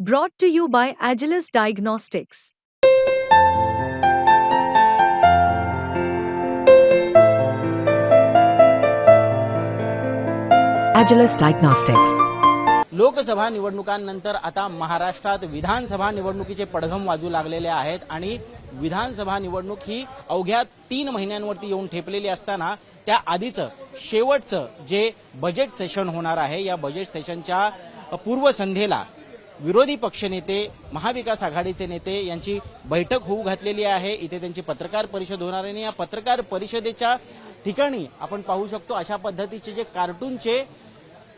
Brought to you by Agilis Diagnostics. Agilis Diagnostics. Lok Sabha निवडणुकांनंतर आता महाराष्ट्रात विधानसभा निवडणुकीचे पडघम वाजू लागलेले आहेत आणि विधानसभा निवडणूक ही अवघ्या तीन महिन्यांवरती येऊन ठेपलेली असताना त्या आधीचं शेवटचं जे बजेट सेशन होणार आहे या बजेट सेशनच्या पूर्वसंध्येला विरोधी पक्षनेते महाविकास आघाडीचे नेते यांची बैठक होऊ घातलेली आहे. इथे त्यांची पत्रकार परिषद होणार आहे आणि या पत्रकार परिषदेच्या ठिकाणी आपण पाहू शकतो अशा पद्धतीचे जे कार्टूनचे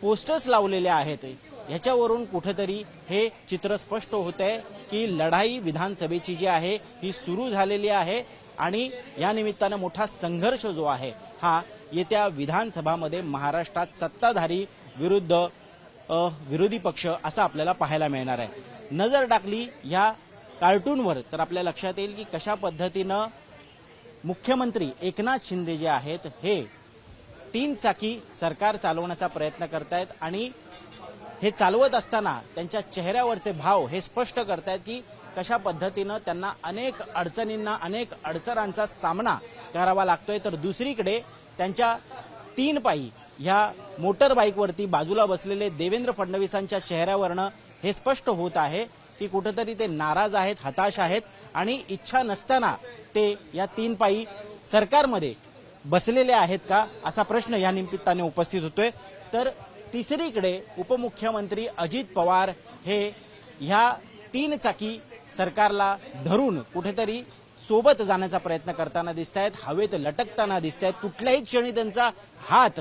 पोस्टर्स लावलेले आहेत. ह्याच्यावरून कुठेतरी हे चित्र स्पष्ट होत आहे की लढाई विधानसभेची जी आहे ही सुरू झालेली आहे आणि या निमित्तानं मोठा संघर्ष जो आहे हा येत्या विधानसभामध्ये महाराष्ट्रात सत्ताधारी विरुद्ध विरोधी पक्ष असं आपल्याला पाहायला मिळणार आहे. नजर टाकली या कार्टूनवर तर आपल्या लक्षात येईल की कशा पद्धतीनं मुख्यमंत्री एकनाथ शिंदे जे आहेत हे तीन चाकी सरकार चालवण्याचा प्रयत्न करतायत आणि हे चालवत असताना त्यांच्या चेहऱ्यावरचे भाव हे स्पष्ट करतायत की कशा पद्धतीनं त्यांना अनेक अडचणींना अनेक अडचरांचा सामना करावा लागतोय. तर दुसरीकडे त्यांच्या तीन पायी ह्या मोटर बाईकवरती बाजूला बसलेले देवेंद्र फडणवीसांच्या चेहऱ्यावरनं हे स्पष्ट होत आहे की कुठेतरी ते नाराज आहेत हताश आहेत आणि इच्छा नसताना ते या तीन पायी सरकारमध्ये बसलेले आहेत का असा प्रश्न या निमित्ताने उपस्थित होतोय. तर तिसरीकडे उपमुख्यमंत्री अजित पवार हे ह्या तीन चाकी सरकारला धरून कुठेतरी सोबत जाण्याचा प्रयत्न करताना दिसत आहेत हवेत लटकताना दिसत आहेत कुठल्याही क्षणी त्यांचा हात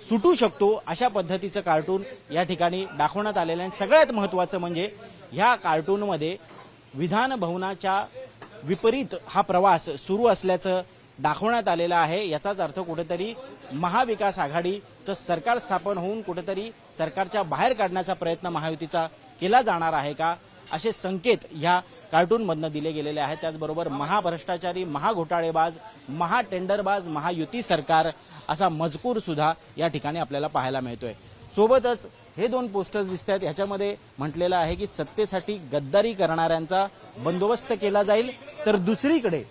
सुटू शकतो अशा पद्धतीचं कार्टून या ठिकाणी दाखवण्यात आलेलं आहे. सगळ्यात महत्वाचं म्हणजे ह्या कार्टूनमध्ये विधान भवनाच्या विपरीत हा प्रवास सुरू असल्याचं दाखवण्यात आलेलं आहे. याचाच अर्थ कुठेतरी महाविकास आघाडीचं सरकार स्थापन होऊन कुठेतरी सरकारच्या बाहेर काढण्याचा प्रयत्न महायुतीचा केला जाणार आहे का? असे संकेत ह्या कार्टूनमधनं दिले गेलेले आहेत. त्याचबरोबर महाभ्रष्टाचारी महाघोटाळेबाज महाटेंडरबाज महायुती सरकार असा मजकूर सुद्धा या ठिकाणी आपल्याला पाहायला मिळतोय. सोबतच हे दोन पोस्टर्स दिसत आहेत ह्याच्यामध्ये म्हटलेलं आहे की सत्तेसाठी गद्दारी करणाऱ्यांचा बंदोबस्त केला जाईल. तर दुसरीकडे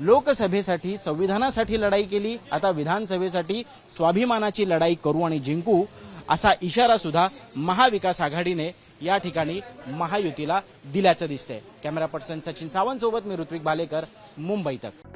लोकसभेसाठी संविधानासाठी लढाई केली. आता विधानसभेसाठी स्वाभिमानाची लढाई करू आणि जिंकू असा इशारा सुद्धा महाविकास आघाडीने या ठिकाणी महायुतीला दिल्याचं दिसतंय. कॅमेरा पर्सन सचिन सावंत सोबत मी ऋत्विक भालेकर मुंबई तक.